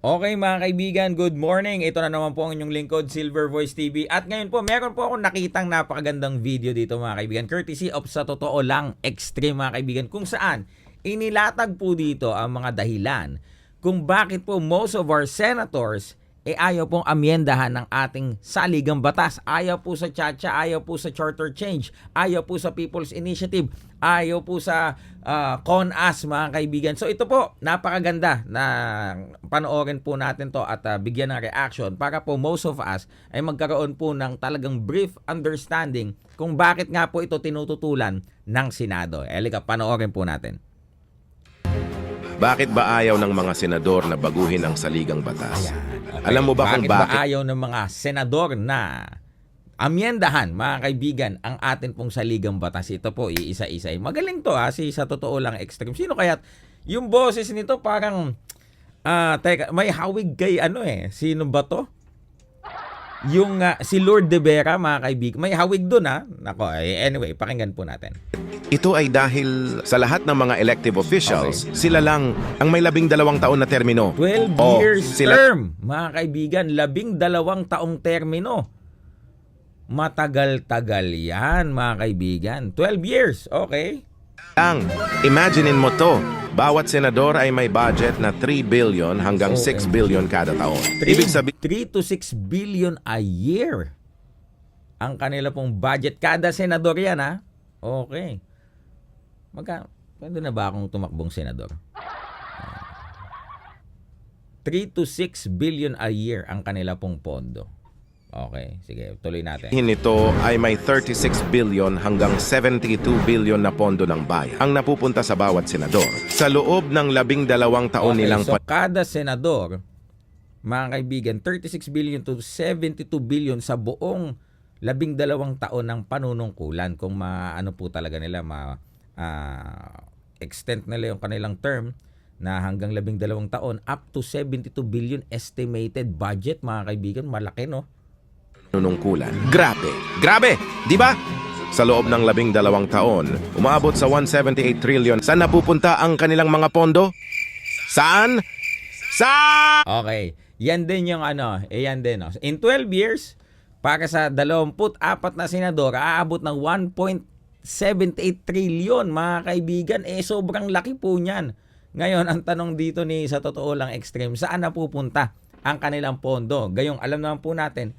Okay mga kaibigan, good morning. Ito na naman po ang inyong lingkod, Silver Voice TV. At ngayon po, meron po akong nakitang napakagandang video dito mga kaibigan. Courtesy of sa totoo lang, extreme mga kaibigan. Kung saan, inilatag po dito ang mga dahilan kung bakit po most of our senators eh ayaw pong amyendahan ng ating saligang batas. Ayaw po sa chacha, ayaw po sa charter change, ayaw po sa People's Initiative, ayaw po sa uh, CONAS mga kaibigan. So ito po, napakaganda na panoorin po natin to at uh, bigyan ng reaction para po most of us ay magkaroon po ng talagang brief understanding kung bakit nga po ito tinututulan ng Senado. Elika, panoorin po natin. Bakit ba ayaw ng mga senador na baguhin ang saligang batas? Okay. Alam mo ba kung bakit? bakit? ba ayaw ng mga senador na amyendahan, mga kaibigan, ang atin pong saligang batas? Ito po, iisa-isa. Magaling to ha, si sa totoo lang extreme. Sino kaya? Yung boses nito parang, ah, teka, may hawig kay ano eh. Sino ba to? Yung ah, si Lord De Vera, mga kaibigan. May hawig doon ha. Nako, eh, anyway, pakinggan po natin. Ito ay dahil sa lahat ng mga elective officials, sila lang ang may labing dalawang taon na termino. 12 Oh, years sila- term, mga kaibigan. Labing dalawang taong termino. Matagal-tagal yan, mga kaibigan. 12 years, okay? Lang, imaginein mo to. Bawat senador ay may budget na 3 billion hanggang 6 billion kada taon. Ibig sabihin, 3 to 6 billion a year. Ang kanila pong budget. Kada senador yan, ha? Okay. Magka, pwede na ba akong tumakbong senador? 3 to 6 billion a year ang kanila pong pondo. Okay, sige, tuloy natin. nito ay may 36 billion hanggang 72 billion na pondo ng bayan ang napupunta sa bawat senador. Sa loob ng labing dalawang taon Okay, nilang so kada senador, mga kaibigan, 36 billion to 72 billion sa buong labing dalawang taon ng panunungkulan kung maano po talaga nila ma ah, extend nila yung kanilang term na hanggang labing dalawang taon up to 72 billion estimated budget mga kaibigan malaki no panunungkulan. Grabe! Grabe! Di ba? Sa loob ng labing dalawang taon, umaabot sa 178 trillion. Saan napupunta ang kanilang mga pondo? Saan? Sa... Okay. Yan din yung ano, eh yan din. No? In 12 years, para sa 24 na senador, aabot ng 1.78 trillion mga kaibigan. Eh sobrang laki po niyan. Ngayon, ang tanong dito ni sa totoo lang extreme, saan napupunta ang kanilang pondo? Gayong alam naman po natin,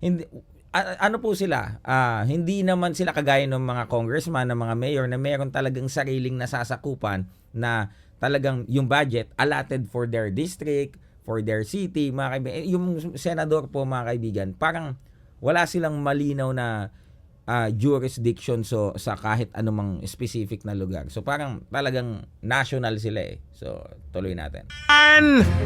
hindi ano po sila? Ah, hindi naman sila kagaya ng mga congressman, ng mga mayor na meron talagang sariling nasasakupan na talagang yung budget allotted for their district, for their city, mga kaibigan. Eh, Yung senador po mga kaibigan, parang wala silang malinaw na ah, jurisdiction so sa kahit anumang specific na lugar. So parang talagang national sila eh. So tuloy natin.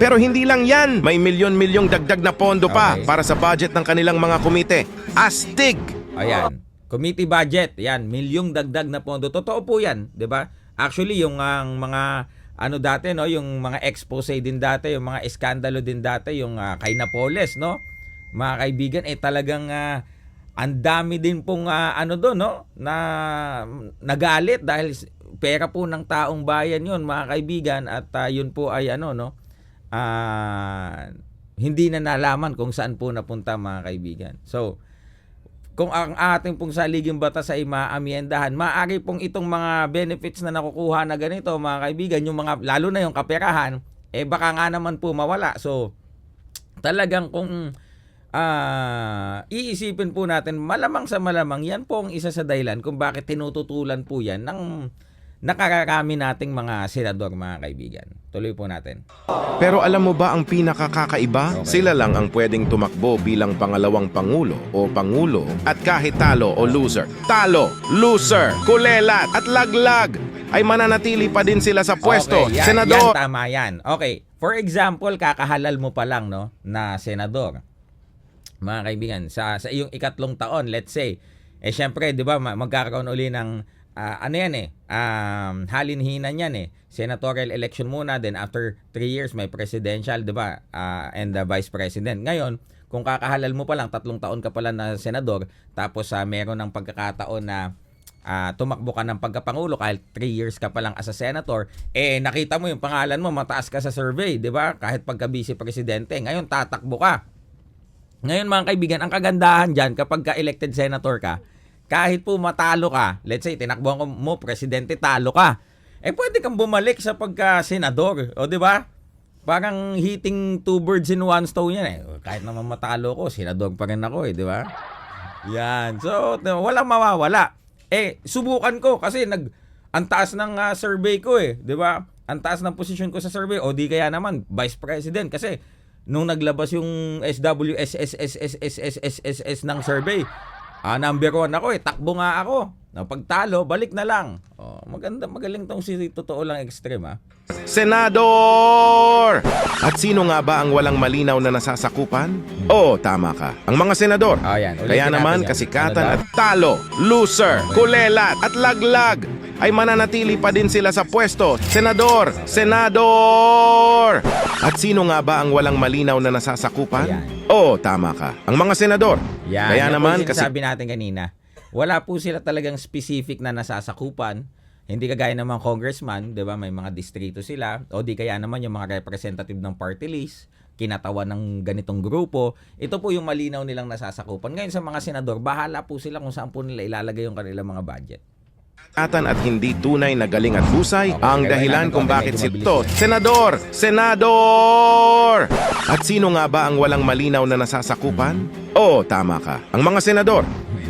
Pero hindi lang yan. May milyon-milyong dagdag na pondo pa Okay. para sa budget ng kanilang mga komite. Astig! Ayan. Committee budget, yan, milyong dagdag na pondo. Totoo po 'yan, 'di ba? Actually, yung ang mga ano dati no, yung mga expose din dati, yung mga eskandalo din dati, yung ah, kay Napoles, no? Mga kaibigan, eh talagang ah, ang dami din pong ah, ano doon, no? Na nagalit dahil pera po ng taong bayan 'yon, mga kaibigan, at ah, yun po ay ano, no? Ah, hindi na nalaman kung saan po napunta mga kaibigan. So, kung ang ating pong saliging batas ay maamyendahan, maaari pong itong mga benefits na nakukuha na ganito, mga kaibigan, yung mga, lalo na yung kaperahan, eh baka nga naman po mawala. So, talagang kung ah, iisipin po natin, malamang sa malamang, yan po ang isa sa dahilan kung bakit tinututulan po yan ng nakararami nating mga senador, mga kaibigan. Tuloy po natin. Pero alam mo ba ang pinakakakaiba? Okay. Sila lang ang pwedeng tumakbo bilang pangalawang pangulo o pangulo at kahit talo o loser. Talo, loser, kulelat at laglag ay mananatili pa din sila sa pwesto. Okay, yan, Senador, yan, tama yan. Okay, for example, kakahalal mo pa lang, no, na senador. Mga kaibigan, sa, sa iyong ikatlong taon, let's say, eh syempre, di ba, ma- magkakaroon uli ng, ah, ano yan eh, um, halinhinan yan eh. Senatorial election muna, then after three years, may presidential, di ba, ah, and the vice president. Ngayon, kung kakahalal mo pa lang, tatlong taon ka pala na senador, tapos sa meron ng pagkakataon na ah, tumakbo ka ng pagkapangulo kahit 3 years ka pa lang as a senator, eh nakita mo yung pangalan mo, mataas ka sa survey, di ba? Kahit pagka vice presidente, ngayon tatakbo ka. Ngayon mga kaibigan, ang kagandahan dyan kapag ka-elected senator ka, kahit po matalo ka, let's say tinakbuhan ko mo presidente, talo ka. Eh pwede kang bumalik sa pagka-senador, o di ba? Parang hitting two birds in one stone yan eh. Kahit naman matalo ko, senador pa rin ako eh, di ba? Yan. So, walang mawawala. Eh, subukan ko kasi nag ang taas ng ah, survey ko eh, 'di ba? Ang taas ng position ko sa survey o di kaya naman vice president kasi nung naglabas yung SWSSSSSSSSS ng survey, ah number one ako eh, takbo nga ako. Na pagtalo, balik na lang. Oh, maganda, magaling tong si totoo lang extreme ah. Senador! At sino nga ba ang walang malinaw na nasasakupan? Oo, tama ka. Ang mga senador. Ah, yan. Ulitin Kaya naman yan. kasikatan Ano at talo, loser, kulelat at laglag ay mananatili pa din sila sa pwesto. Senador! Senador! At sino nga ba ang walang malinaw na nasasakupan? Ayan. Oo, tama ka. Ang mga senador. Yan, Kaya yan naman kasi sabi natin kanina. Wala po sila talagang specific na nasasakupan. Hindi kagaya ng mga congressman, 'di ba? May mga distrito sila o di kaya naman yung mga representative ng party list, kinatawan ng ganitong grupo. Ito po yung malinaw nilang nasasakupan. Ngayon sa mga senador, bahala po sila kung saan po nila ilalagay yung kanilang mga budget. Atan at hindi tunay na galing at husay ang dahilan kung bakit si to. Senador! Senador! At sino nga ba ang walang malinaw na nasasakupan? Oo, tama ka. Ang mga senador.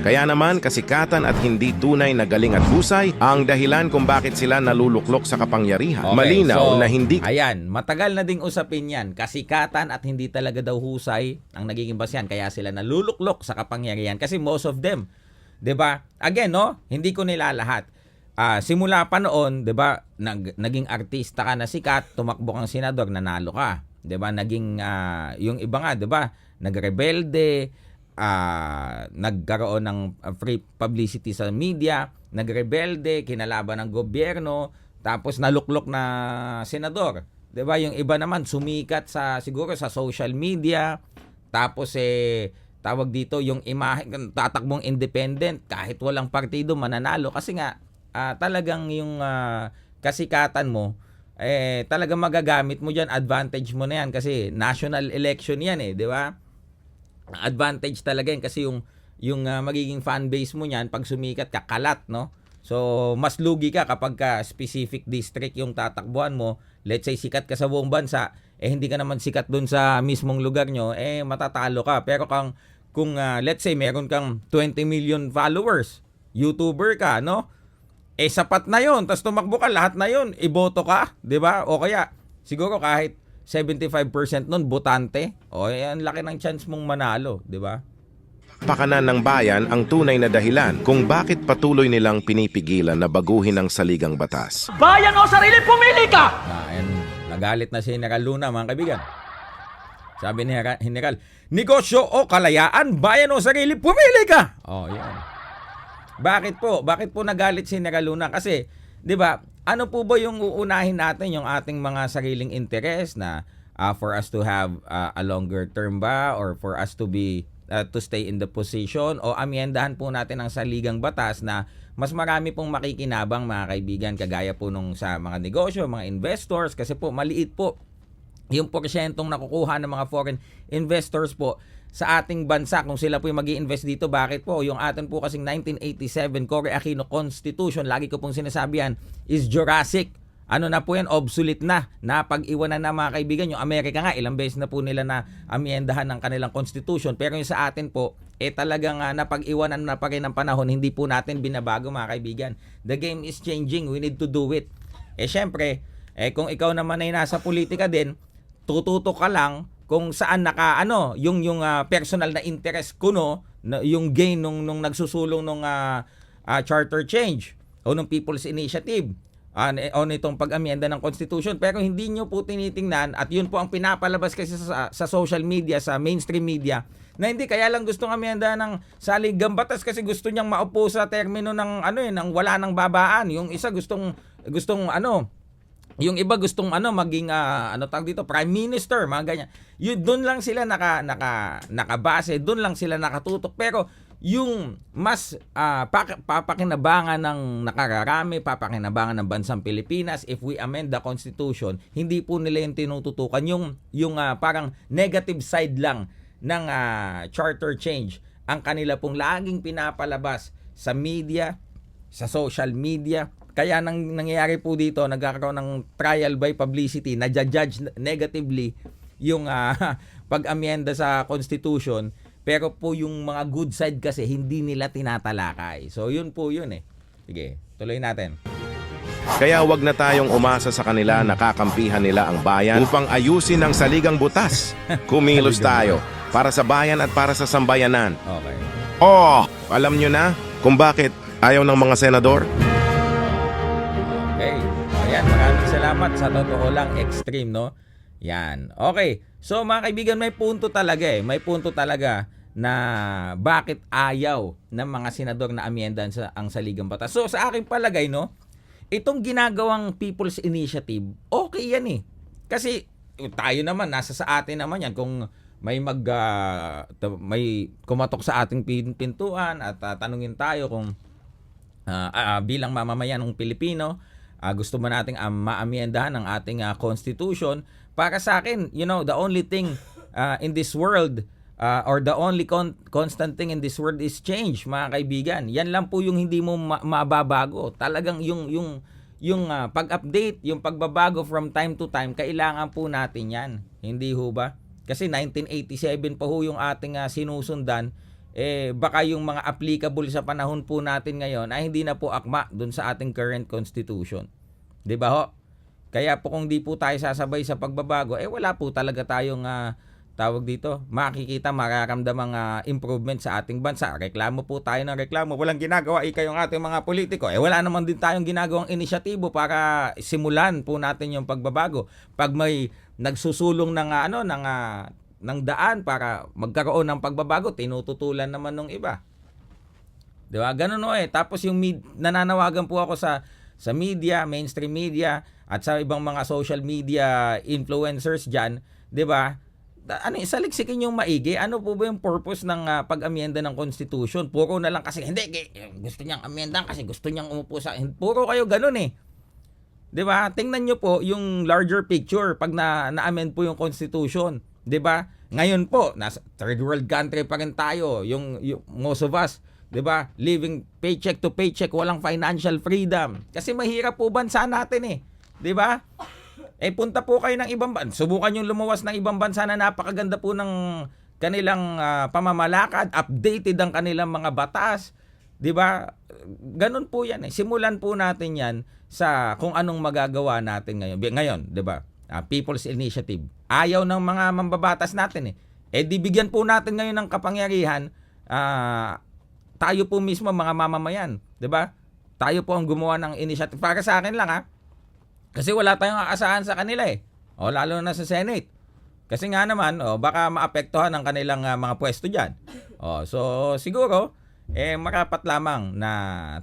Kaya naman kasikatan at hindi tunay na galing at husay ang dahilan kung bakit sila naluluklok sa kapangyarihan. Okay, Malinaw so, na hindi Ayan, matagal na ding usapin yan. Kasikatan at hindi talaga daw husay ang nagiging basyan. Kaya sila naluluklok sa kapangyarihan. Kasi most of them, 'di ba? Again, no? Hindi ko nila lahat. Ah, simula pa noon, 'di ba? Nag, naging artista ka na sikat, tumakbo kang senador, nanalo ka. 'Di ba? Naging ah, yung iba nga, 'di ba? Nagrebelde, ah, nagkaroon ng free publicity sa media, nagrebelde, kinalaban ng gobyerno, tapos naluklok na senador. 'Di ba? Yung iba naman sumikat sa siguro sa social media, tapos eh tawag dito yung imahe tatakbong independent. Kahit walang partido mananalo. Kasi nga ah, talagang yung ah, kasikatan mo eh talagang magagamit mo diyan advantage mo na yan. Kasi national election yan eh, 'di ba? advantage talaga yan. Kasi yung yung ah, magiging fan base mo niyan pag sumikat ka kalat no? So mas lugi ka kapag ka specific district yung tatakbuhan mo. Let's say sikat ka sa buong bansa eh hindi ka naman sikat dun sa mismong lugar nyo eh matatalo ka. Pero kung kung ah, let's say meron kang 20 million followers YouTuber ka no? Eh sapat na yon tapos tumakbo ka lahat na yon iboto ka 'di ba? O kaya siguro kahit 75% nun botante o eh, ang laki ng chance mong manalo 'di ba? Pakanan ng bayan ang tunay na dahilan kung bakit patuloy nilang pinipigilan na baguhin ang saligang batas. Bayan o sarili, pumili ka! na ayan, nagalit na si General Luna mga kaibigan sabi ni General negosyo o kalayaan bayan o sarili pumili ka. Oh yan bakit po? Bakit po nagalit si General Luna? Kasi 'di ba ano po ba yung uunahin natin yung ating mga sariling interes na ah, for us to have ah, a longer term ba or for us to be ah, to stay in the position o amyendahan po natin ang saligang batas na mas marami pong makikinabang mga kaibigan kagaya po nung sa mga negosyo, mga investors kasi po maliit po yung porsyentong nakukuha ng mga foreign investors po sa ating bansa kung sila po yung mag invest dito bakit po? Yung atin po kasing 1987 Cory Aquino Constitution lagi ko pong sinasabi yan is Jurassic. Ano na po yan? Obsolete na. Napag-iwanan na mga kaibigan. Yung Amerika nga ilang beses na po nila na amyendahan ng kanilang constitution. Pero yung sa atin po eh talagang uh, napag-iwanan na pa rin ng panahon. Hindi po natin binabago mga kaibigan. The game is changing. We need to do it. Eh syempre eh kung ikaw naman ay nasa politika din tututo ka lang kung saan naka ano yung yung ah, personal na interest ko no na, yung gain nung nung nagsusulong nung ah, ah, charter change o nung People's Initiative on, on itong pag-amyenda ng Constitution. Pero hindi nyo po tinitingnan at yun po ang pinapalabas kasi sa, sa social media sa mainstream media na hindi kaya lang gustong amyenda ng saligang batas kasi gusto niyang maupo sa termino ng ano eh ng wala nang babaan. Yung isa gustong gustong ano yung iba gustong ano maging ah, ano tawag dito prime minister mga ganyan yun doon lang sila naka naka nakabase doon lang sila nakatutok pero yung mas pak- papakinabangan ng nakararami, papakinabangan ng bansang Pilipinas if we amend the constitution, hindi po nila yung tinututukan yung yung ah, parang negative side lang ng ah, charter change. Ang kanila pong laging pinapalabas sa media, sa social media. Kaya nang nangyayari po dito, nagkakaroon ng trial by publicity na judge negatively yung ah, pag-amyenda sa constitution pero po yung mga good side kasi hindi nila tinatalakay. So yun po yun eh. Sige, tuloy natin. Kaya wag na tayong umasa sa kanila na kakampihan nila ang bayan upang ayusin ang saligang butas. Kumilos tayo para sa bayan at para sa sambayanan. Okay. Oh, alam nyo na kung bakit ayaw ng mga senador? Okay. Ayan, maraming salamat. Sa totoo lang, extreme, no? Yan. Okay. So, mga kaibigan, may punto talaga eh. May punto talaga na bakit ayaw ng mga senador na amyendan sa ang saligang batas. So, sa aking palagay, no? Itong ginagawang People's Initiative, okay yan eh. Kasi tayo naman, nasa sa atin naman yan. Kung may mag ta- may kumatok sa ating pin- pintuan at ah, tanungin tayo kung Ah, ah, bilang mamamayan ng Pilipino, ah, gusto mo nating um, maamyendahan ang ating ah, constitution. Para sa akin, you know, the only thing ah, in this world ah, or the only con- constant thing in this world is change, mga kaibigan. Yan lang po yung hindi mo ma- mababago. Talagang yung yung yung ah, pag-update, yung pagbabago from time to time, kailangan po natin 'yan. Hindi ho ba? Kasi 1987 pa ho yung ating ah, sinusundan eh baka yung mga applicable sa panahon po natin ngayon ay hindi na po akma dun sa ating current constitution. 'Di ba ho? Kaya po kung di po tayo sasabay sa pagbabago, eh wala po talaga tayong ah, tawag dito, makikita, mararamdamang ah, improvement sa ating bansa. Reklamo po tayo ng reklamo. Walang ginagawa ika yung ating mga politiko. Eh wala naman din tayong ginagawang inisyatibo para simulan po natin yung pagbabago. Pag may nagsusulong ng ah, ano ng ah, ng daan para magkaroon ng pagbabago, tinututulan naman ng iba. 'Di ba? Ganun o eh. Tapos yung mid- nananawagan po ako sa sa media, mainstream media at sa ibang mga social media influencers diyan, 'di ba? Ano, isaliksikin yung maigi. Ano po ba yung purpose ng ah, pag-amyenda ng Constitution? Puro na lang kasi hindi gusto niyang amyendahan kasi gusto niyang umupo sa puro kayo ganun eh. 'Di ba? Tingnan niyo po yung larger picture pag na na-amend po yung Constitution, 'di ba? Ngayon po, nasa third world country pa rin tayo, yung, yung most of us, 'di ba? Living paycheck to paycheck, walang financial freedom. Kasi mahirap po bansa natin eh. 'Di ba? Eh punta po kayo ng ibang bansa. Subukan yung lumuwas ng ibang bansa na napakaganda po ng kanilang ah, pamamalakad, updated ang kanilang mga batas. 'Di ba? Ganun po 'yan eh. Simulan po natin 'yan sa kung anong magagawa natin ngayon. Ngayon, 'di ba? Ah, People's Initiative. Ayaw ng mga mambabatas natin eh. Eh di bigyan po natin ngayon ng kapangyarihan ah, tayo po mismo mga mamamayan, 'di ba? Tayo po ang gumawa ng initiative para sa akin lang ha. Kasi wala tayong aasahan sa kanila eh. O lalo na sa Senate. Kasi nga naman, oh, baka maapektuhan ang kanilang ah, mga pwesto diyan. Oh, so siguro eh marapat lamang na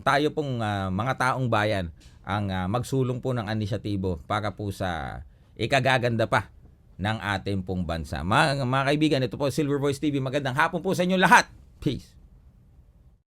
tayo pong ah, mga taong bayan ang ah, magsulong po ng inisyatibo para po sa ikagaganda pa ng ating pong bansa. Mga, mga kaibigan, ito po Silver Voice TV. Magandang hapon po sa inyo lahat. Peace.